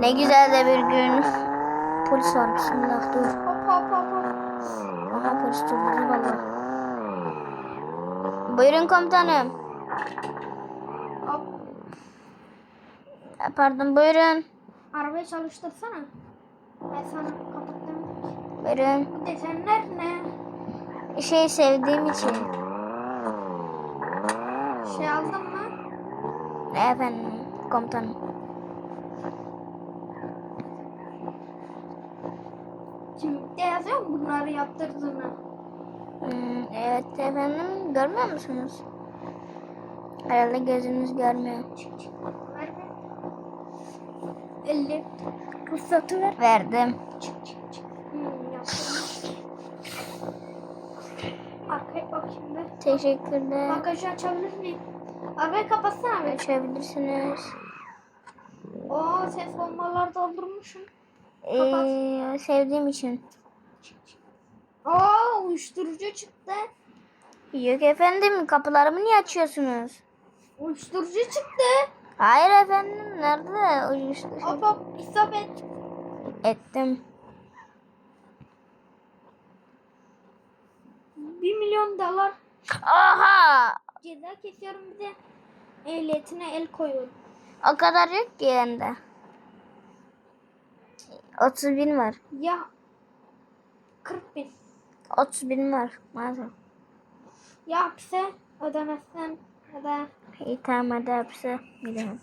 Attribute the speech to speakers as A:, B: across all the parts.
A: Ne güzel de bir gün. Polis var bismillah dur.
B: Hop hop hop hop.
A: Aha polis durdu valla. Buyurun komutanım.
B: Hop.
A: E, Pardon buyurun.
B: Arabayı çalıştırsana. Ben sana kapat demedim ki.
A: Buyurun.
B: Bu desenler ne?
A: Şey sevdiğim için.
B: Şey aldın mı?
A: Efendim komutanım.
B: Kimlikte yazıyor mu bunları yaptırdığını?
A: Hmm, evet efendim görmüyor musunuz? Herhalde gözünüz görmüyor.
B: Çık çık. Ver ver. 50. Ruhsatı ver.
A: Verdim.
B: Çık çık çık. Hmm. Arkaya bakayım ben.
A: Teşekkürler.
B: Bagajı açabilir miyim? Arabayı kapatsana be.
A: Açabilirsiniz.
B: Oo ses bombalar doldurmuşum.
A: Ee, sevdiğim için.
B: Oo uyuşturucu çıktı.
A: Yok efendim kapılarımı niye açıyorsunuz?
B: Uyuşturucu çıktı.
A: Hayır efendim nerede uyuşturucu?
B: Hop hop istop et.
A: Ettim.
B: 1 milyon dolar
A: Oha!
B: ceza kesiyorum bir de ehliyetine el koyuyorum.
A: O kadar yok ki bende. 30 bin var.
B: Ya 40 bin.
A: 30 bin var maalesef.
B: Ya hapse ödemezsen ya da
A: İyi tamam hadi hapse gidelim.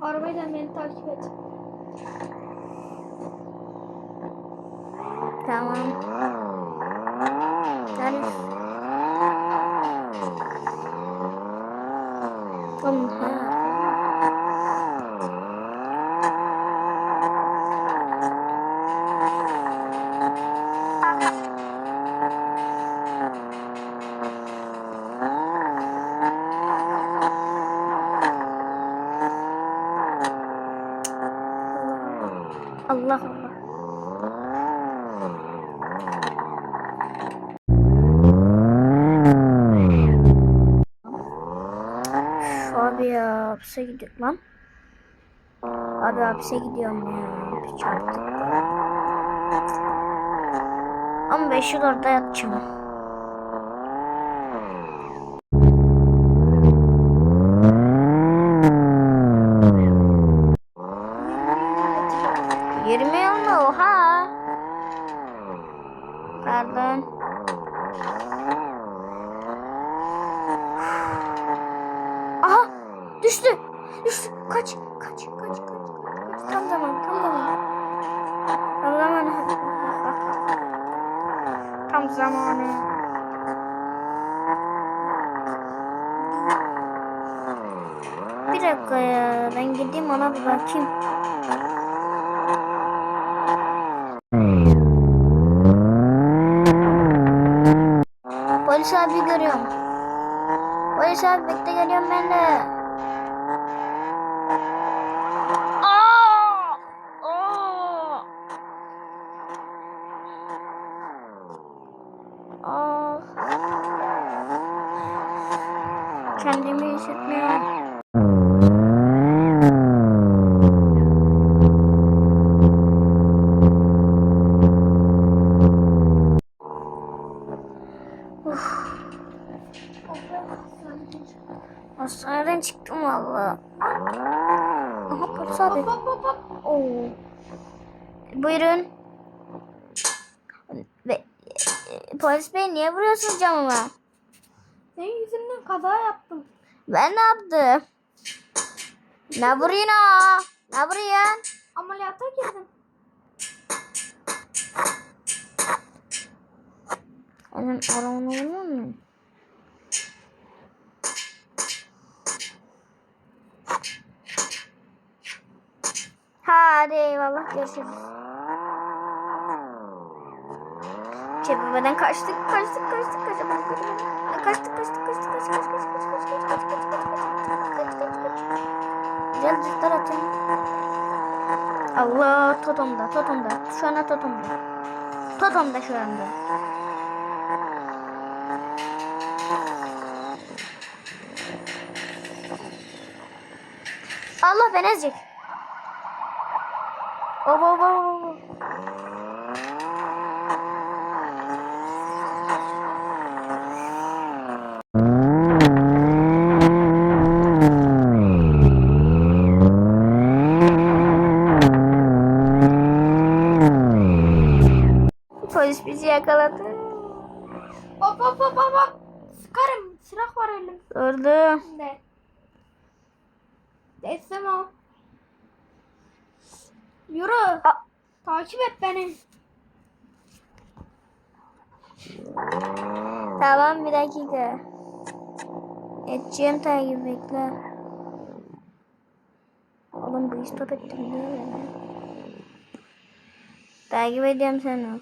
B: arabayla beni takip et.
A: Tamam. Hapse gidiyor lan. Abi hapse gidiyorum ya. Ama 5 yıl orada yatacağım. Yirmi yıl mı? Oha. Pardon. Aha düştü. Düştü. Kaç. Kaç. Kaç. Kaç. kaç. Tam zaman. Tam zaman. Tam zamanı. Tam zamanı. Bir dakika ya. Ben gideyim ona bir bakayım. Polis abi görüyorum. Polis abi bekle geliyorum ben de. İyi hissetmiyorum. Hastaneden çıktım valla. Aha polis abi.
B: Hop hop hop.
A: Oo. Buyurun. Be, e, polis bey niye vuruyorsunuz camıma?
B: Senin yüzünden kaza yaptım.
A: Ben ne yaptım? Ne vuruyorsun ha? Ne vuruyorsun?
B: Ameliyata girdim.
A: Onun arabanı vuruyor mu? Hadi eyvallah görüşürüz. Çevirmeden kaçtık, kaçtık, kaçtık, kaçtık, kaçtık, kaçtık, kaçtık, kaçtık, kaçtık, kaçtık, kaçtık, kaçtık, kaçtık, kaçtık, kaçtık, kaçtık, kaçtık, zıplar atıyorum. Allah totomda, totomda. Şu anda totomda. Totomda şu anda. Allah ben ezecek. Hop hop hop hop. Polis bizi yakaladı.
B: Hop hop hop hop hop. Sıkarım. Silah var elimde.
A: Durdu.
B: Teslim ol. Yürü.
A: Aa.
B: Takip et beni.
A: Tamam bir dakika. Edeceğim takip bekle. Oğlum bu stop ettim niye beni? Takip ediyorum seni.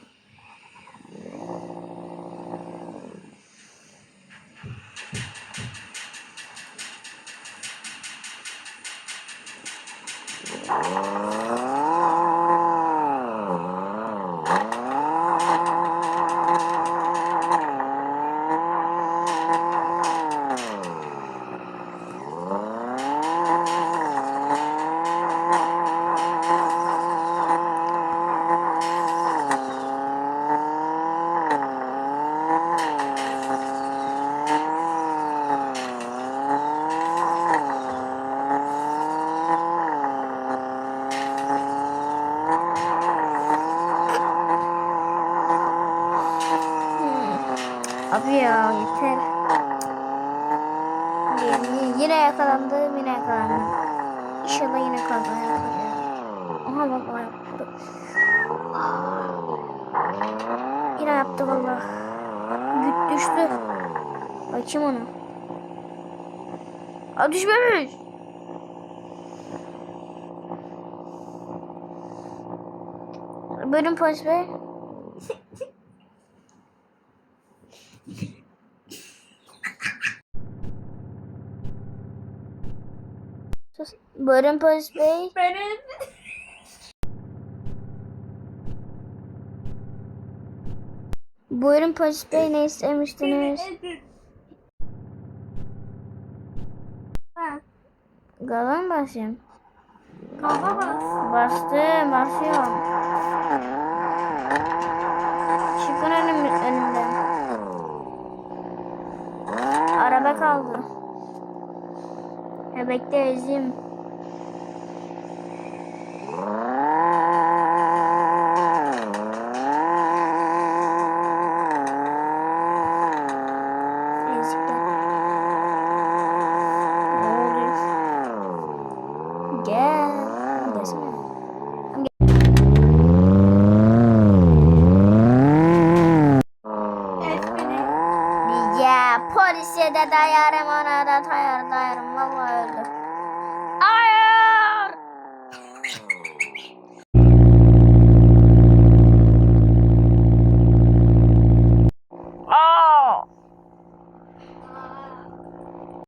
A: Abi ya yeter. Y- Yine yakalandım yine yakalandım. İnşallah yine kaza yapacağım. Aha bak o yaptı. Yine yaptı valla. Güt düştü. Bakayım onu. Aa düşmemiş. Buyurun polis bey. Buyurun polis bey.
B: Benim.
A: Buyurun polis bey ne istemiştiniz? Mı basayım?
B: Gaza bas.
A: Bastım, basıyorum. Çıkın önüm, önümden. Araba kaldı. Ne oluyor? Gel. Gelsene. Kahraman adam hayır hayır valla öldü.